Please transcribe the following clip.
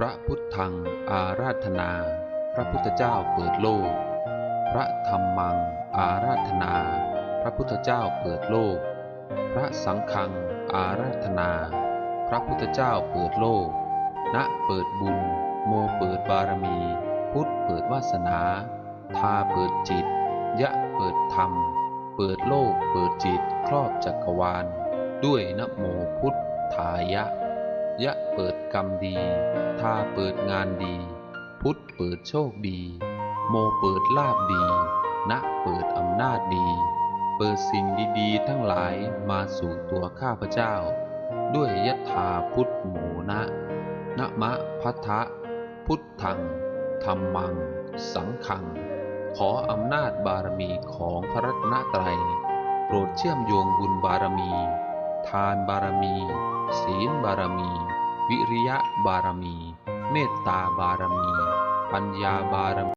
พระพุทธังอาราธนา พระพุทธเจ้าเปิดโลก พระธรรมังอาราธนา พระพุทธเจ้าเปิดโลก พระสังฆังอาราธนา พระพุทธเจ้าเปิดโลก ณเปิดบุญ โมเปิดบารมี พุทธเปิดวาสนา ทาเปิดจิต ยะเปิดธรรม เปิดโลกเปิดจิตครอบจักรวาล ด้วยนโมพุทธายะ ยะเปิดกรรมดี ทาเปิดงานดี พุทธเปิดโชคดี โมเปิดลาบดี นะเปิดอำนาจดี เปิดสิ่งดีๆ ทั้งหลายมาสู่ตัวข้าพเจ้า ด้วยยะถาพุทธโมนะนะมะพัทธะพุทธังธรรมัง สังฆัง ขออำนาจบารมีของพระรัตนตรัย โปรดเชื่อมโยงบุญบารมี ทานบารมี ศีลบารมี วิริยะบารมี เมตตาบารมี ปัญญาบารมี